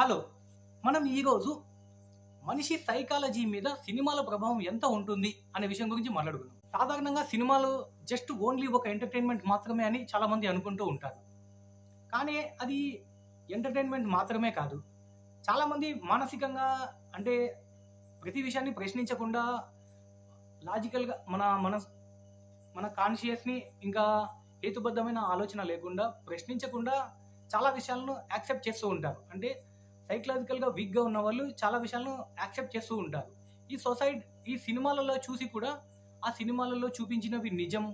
Hello మనం ఈరోజు మనిషి సైకాలజీ మీద సినిమాల ప్రభావం ఎంత ఉంటుంది అనే విషయం గురించి మాట్లాడుకుందాం. సాధారణంగా సినిమాలు జస్ట్ ఓన్లీ ఒక ఎంటర్టైన్మెంట్ మాత్రమే అని చాలామంది అనుకుంటూ ఉంటారు. కానీ అది ఎంటర్టైన్మెంట్ మాత్రమే కాదు. చాలామంది మానసికంగా అంటే ప్రతి విషయాన్ని ప్రశ్నించకుండా లాజికల్గా మన మన మన కాన్షియస్ని ఇంకా హేతుబద్ధమైన ఆలోచన లేకుండా ప్రశ్నించకుండా చాలా విషయాలను యాక్సెప్ట్ చేస్తూ ఉంటారు. అంటే సైకలాజికల్గా వీక్గా ఉన్న వాళ్ళు చాలా విషయాలను యాక్సెప్ట్ చేస్తూ ఉంటారు. ఈ సొసైటీ ఈ సినిమాలలో చూసి కూడా ఆ సినిమాలలో చూపించినవి నిజం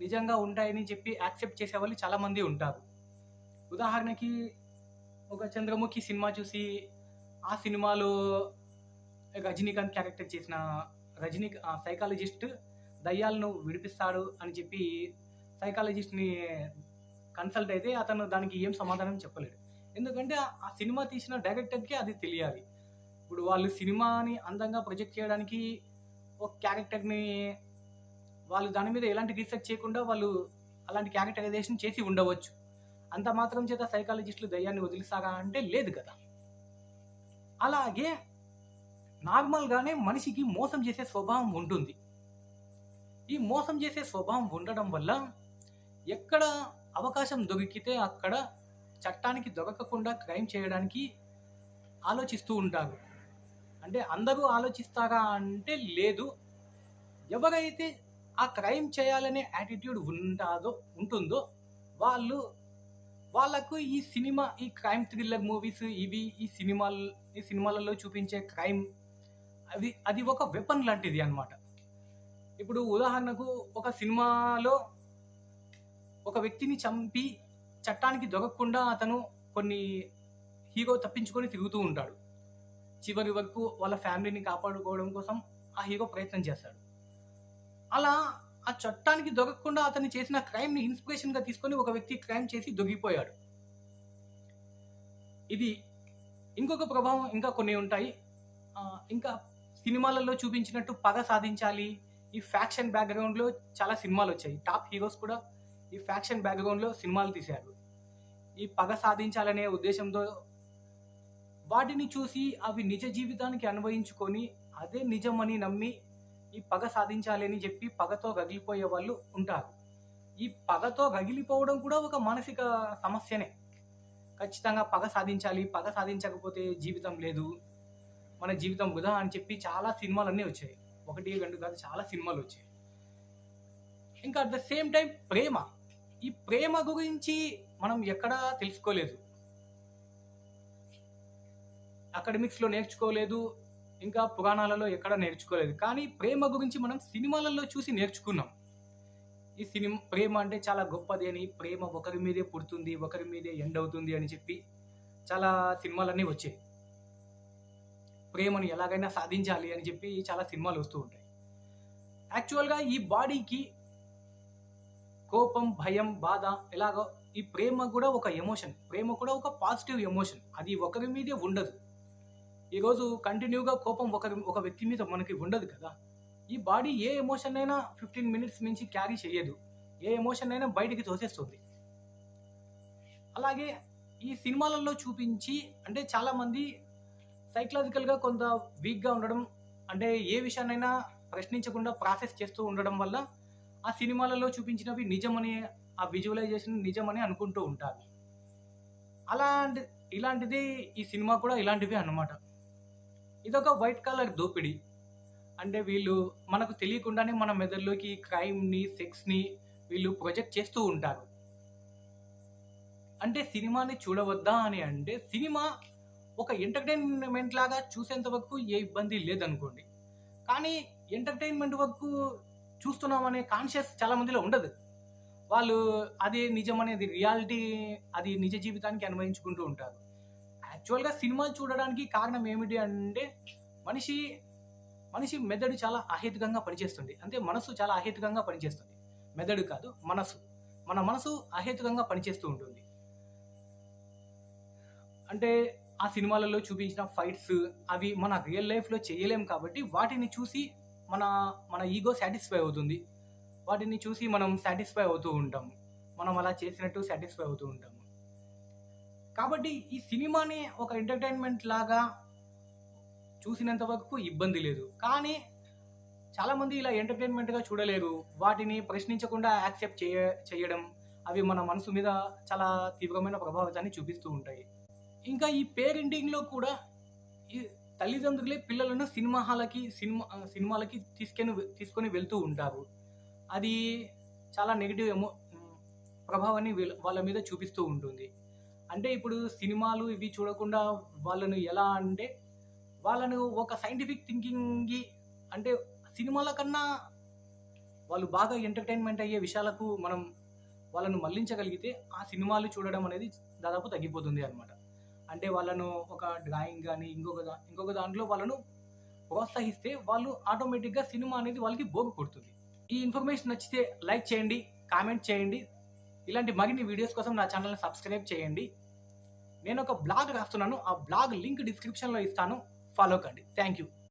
నిజంగా ఉంటాయని చెప్పి యాక్సెప్ట్ చేసేవాళ్ళు చాలామంది ఉంటారు. ఉదాహరణకి ఒక చంద్రముఖి సినిమా చూసి ఆ సినిమాలో రజనీకాంత్ క్యారెక్టర్ చేసిన రజనీ సైకాలజిస్ట్ దయ్యాలను విడిపిస్తాడు అని చెప్పి సైకాలజిస్ట్ని కన్సల్ట్ అయితే అతను దానికి ఏం సమాధానం చెప్పలేడు. ఎందుకంటే ఆ- సినిమా తీసిన డైరెక్టర్కి అది తెలియాలి. ఇప్పుడు వాళ్ళు సినిమాని అందంగా ప్రొజెక్ట్ చేయడానికి ఒక క్యారెక్టర్ని వాళ్ళు దాని మీద ఎలాంటి రీసెర్చ్ చేయకుండా వాళ్ళు అలాంటి క్యారెక్టరైజేషన్ చేసి ఉండవచ్చు. అంత మాత్రం చేత సైకాలజిస్టులు దయ్యాన్ని వదిలిస్తారా అంటే లేదు కదా. అలాగే నార్మల్గానే మనిషికి మోసం చేసే స్వభావం ఉంటుంది. ఈ మోసం చేసే స్వభావం ఉండడం వల్ల ఎక్కడ అవకాశం దొరికితే అక్కడ చట్టానికి దొరకకుండా క్రైమ్ చేయడానికి ఆలోచిస్తూ ఉంటారు. అంటే అందరూ ఆలోచిస్తారా అంటే లేదు. ఎవరైతే ఆ క్రైమ్ చేయాలనే యాటిట్యూడ్ ఉంటుందో ఉంటుందో వాళ్ళు వాళ్ళకు ఈ సినిమా ఈ క్రైమ్ థ్రిల్లర్ మూవీస్ ఇవి ఈ సినిమాలు ఈ సినిమాలలో చూపించే క్రైమ్ అది అది ఒక వెపన్ లాంటిది అన్నమాట. ఇప్పుడు ఉదాహరణకు ఒక సినిమాలో ఒక వ్యక్తిని చంపి చట్టానికి దొరకకుండా అతను కొన్ని హీరో తప్పించుకొని తిరుగుతూ ఉంటాడు. చివరి వరకు వాళ్ళ ఫ్యామిలీని కాపాడుకోవడం కోసం ఆ హీరో ప్రయత్నం చేస్తాడు. అలా ఆ చట్టానికి దొరకకుండా అతను చేసిన క్రైమ్ని ఇన్స్పిరేషన్గా తీసుకొని ఒక వ్యక్తి క్రైమ్ చేసి దొరికిపోయాడు. ఇది ఇంకొక ప్రభావం ఇంకా కొన్ని ఉంటాయి. ఇంకా సినిమాలలో చూపించినట్టు పగ సాధించాలి. ఈ ఫ్యాక్షన్ బ్యాక్గ్రౌండ్లో చాలా సినిమాలు వచ్చాయి. టాప్ హీరోస్ కూడా ఈ ఫ్యాక్షన్ బ్యాక్గ్రౌండ్లో సినిమాలు తీశారు. ఈ పగ సాధించాలనే ఉద్దేశంతో వాటిని చూసి అవి నిజ జీవితానికి అన్వయించుకొని అదే నిజమని నమ్మి ఈ పగ సాధించాలని చెప్పి పగతో రగిలిపోయే వాళ్ళు ఉంటారు. ఈ పగతో రగిలిపోవడం కూడా ఒక మానసిక సమస్యనే. ఖచ్చితంగా పగ సాధించాలి పగ సాధించకపోతే జీవితం లేదు. మన జీవితం వృధా అని చెప్పి చాలా సినిమాలన్నీ వచ్చాయి. ఒకటి రెండు కాదు చాలా సినిమాలు వచ్చాయి. ఇంకా అట్ ద సేమ్ టైం ప్రేమ. ఈ ప్రేమ గురించి మనం ఎక్కడా తెలుసుకోలేదు. అకాడమిక్స్లో నేర్చుకోలేదు ఇంకా పురాణాలలో ఎక్కడ నేర్చుకోలేదు. కానీ ప్రేమ గురించి మనం సినిమాలలో చూసి నేర్చుకున్నాం. ఈ సినిమా ప్రేమ అంటే చాలా గొప్పది అని ప్రేమ ఒకరి మీదే పుడుతుంది ఒకరి మీదే ఎండ్ అవుతుంది అని చెప్పి చాలా సినిమాలన్నీ వచ్చాయి. ప్రేమను ఎలాగైనా సాధించాలి అని చెప్పి చాలా సినిమాలు వస్తూ ఉంటాయి. యాక్చువల్గా ఈ బాడీకి కోపం భయం బాధ ఎలాగో ఈ ప్రేమ కూడా ఒక ఎమోషన్. ప్రేమ కూడా ఒక పాజిటివ్ ఎమోషన్. అది ఒకరి మీదే ఉండదు. ఈరోజు కంటిన్యూగా కోపం ఒకరి ఒక వ్యక్తి మీద మనకి ఉండదు కదా. ఈ బాడీ ఏ ఎమోషన్ అయినా ఫిఫ్టీన్ మినిట్స్ నుంచి క్యారీ చేయదు. ఏ ఎమోషన్ అయినా బయటికి తోసేస్తుంది. అలాగే ఈ సినిమాలలో చూపించి అంటే చాలామంది సైకలాజికల్గా కొంత వీక్గా ఉండడం అంటే ఏ విషయాన్నైనా ప్రశ్నించకుండా ప్రాసెస్ చేస్తూ ఉండడం వల్ల ఆ సినిమాలలో చూపించినవి నిజమని ఆ విజువలైజేషన్ నిజమని అనుకుంటూ ఉంటారు. అలాంటి ఇలాంటిది ఈ సినిమా కూడా ఇలాంటివి అన్నమాట. ఇదొక వైట్ కలర్ దోపిడీ. అంటే వీళ్ళు మనకు తెలియకుండానే మన మెదడులోకి క్రైమ్ని సెక్స్ని వీళ్ళు ప్రొజెక్ట్ చేస్తూ ఉంటారు. అంటే సినిమాని చూడవద్దా అని అంటే సినిమా ఒక ఎంటర్టైన్మెంట్ లాగా చూసేంత వరకు ఏ ఇబ్బంది లేదనుకోండి. కానీ ఎంటర్టైన్మెంట్ వరకు చూస్తున్నామనే కాన్షియస్ చాలా మందిలో ఉండదు. వాళ్ళు అది నిజం అనేది రియాలిటీ అది నిజ జీవితానికి అనుభవించుకుంటూ ఉంటారు. యాక్చువల్గా సినిమా చూడడానికి కారణం ఏమిటి అంటే మనిషి మనిషి మెదడు చాలా అహేతుకంగా పనిచేస్తుంది. అంటే మనసు చాలా అహేతుకంగా పనిచేస్తుంది. మెదడు కాదు మనసు మన మనసు అహేతుకంగా పనిచేస్తూ ఉంటుంది. అంటే ఆ సినిమాలలో చూపించిన ఫైట్స్ అవి మన రియల్ లైఫ్లో చేయలేం కాబట్టి వాటిని చూసి మన మన ఈగో సాటిస్ఫై అవుతుంది. వాటిని చూసి మనం సాటిస్ఫై అవుతూ ఉంటాము మనం అలా చేసినట్టు సాటిస్ఫై అవుతూ ఉంటాము కాబట్టి ఈ సినిమాని ఒక ఎంటర్టైన్మెంట్ లాగా చూసినంత వరకు ఇబ్బంది లేదు. కానీ చాలామంది ఇలా ఎంటర్టైన్మెంట్గా చూడలేరు. వాటిని ప్రశ్నించకుండా యాక్సెప్ట్ చేయ చేయడం అవి మన మనసు మీద చాలా తీవ్రమైన ప్రభావితాన్ని చూపిస్తూ ఉంటాయి. ఇంకా ఈ పేరెంటింగ్లో కూడా ఈ తల్లిదండ్రులే పిల్లలను సినిమా హాలకి సినిమా సినిమాలకి తీసుకొని తీసుకొని వెళ్తూ ఉంటారు. అది చాలా నెగిటివ్ ఎమో ప్రభావాన్ని వాళ్ళ మీద చూపిస్తూ ఉంటుంది. అంటే ఇప్పుడు సినిమాలు ఇవి చూడకుండా వాళ్ళను ఎలా అంటే వాళ్ళను ఒక సైంటిఫిక్ థింకింగ్ అంటే సినిమాల కన్నా వాళ్ళు బాగా ఎంటర్టైన్మెంట్ అయ్యే విషయాలకు మనం వాళ్ళను మళ్ళించగలిగితే ఆ సినిమాలు చూడడం అనేది దాదాపు తగ్గిపోతుంది అనమాట అంటే వాళ్ళను ఒక డ్రాయింగ్ కానీ ఇంకొక దా ఇంకొక దాంట్లో వాళ్ళను ప్రోత్సహిస్తే వాళ్ళు ఆటోమేటిక్గా సినిమా అనేది వాళ్ళకి బోగు కొడుతుంది. ఈ ఇన్ఫర్మేషన్ నచ్చితే లైక్ చేయండి కామెంట్ చేయండి. ఇలాంటి మరిన్ని వీడియోస్ కోసం నా ఛానల్ని సబ్స్క్రైబ్ చేయండి. నేను ఒక బ్లాగ్ రాస్తున్నాను ఆ బ్లాగ్ లింక్ డిస్క్రిప్షన్లో ఇస్తాను. ఫాలో కండి. Thank you